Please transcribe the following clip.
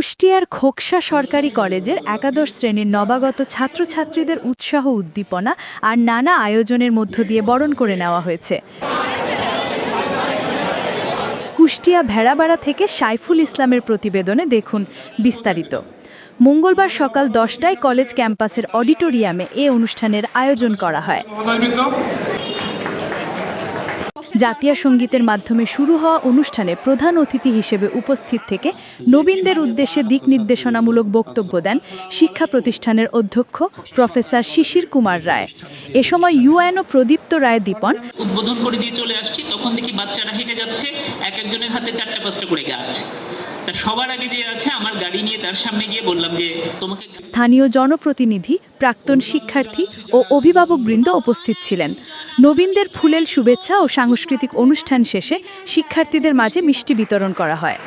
কুষ্টিয়ার খোকসা সরকারি কলেজের একাদশ শ্রেণির নবাগত ছাত্রছাত্রীদের উৎসাহ উদ্দীপনা আর নানা আয়োজনের মধ্য দিয়ে বরণ করে নেওয়া হয়েছে। কুষ্টিয়া ভেড়াবাড়া থেকে সাইফুল ইসলামের প্রতিবেদনে দেখুন বিস্তারিত। মঙ্গলবার সকাল দশটায় কলেজ ক্যাম্পাসের অডিটোরিয়ামে এ অনুষ্ঠানের আয়োজন করা হয়। জাতীয় সঙ্গীতের মাধ্যমে শুরু হওয়া অনুষ্ঠানে প্রধান অতিথি হিসেবে উপস্থিত থেকে নবীনদের উদ্দেশ্যে দিক নির্দেশনামূলক বক্তব্য দেন শিক্ষা প্রতিষ্ঠানের অধ্যক্ষ প্রফেসর শিশির কুমার রায়। এ সময় ইউএন ও প্রদীপ্ত রায় দীপন, উদ্বোধন করে দিয়ে চলে আসছি। তখন দেখি বাচ্চারা হেঁটে যাচ্ছে। এক একজনের হাতে চারটা পাঁচটা করে গাছ। সবার আগে যে আছে, আমার গাড়ি নিয়ে তার সামনে গিয়ে বললাম যে, তোমাকে স্থানীয় জনপ্রতিনিধি, প্রাক্তন শিক্ষার্থী ও অভিভাবক বৃন্দ উপস্থিত ছিলেন। নবীনদের ফুলেল শুভেচ্ছা ও সাংস্কৃতিক অনুষ্ঠান শেষে শিক্ষার্থীদের মাঝে মিষ্টি বিতরণ করা হয়।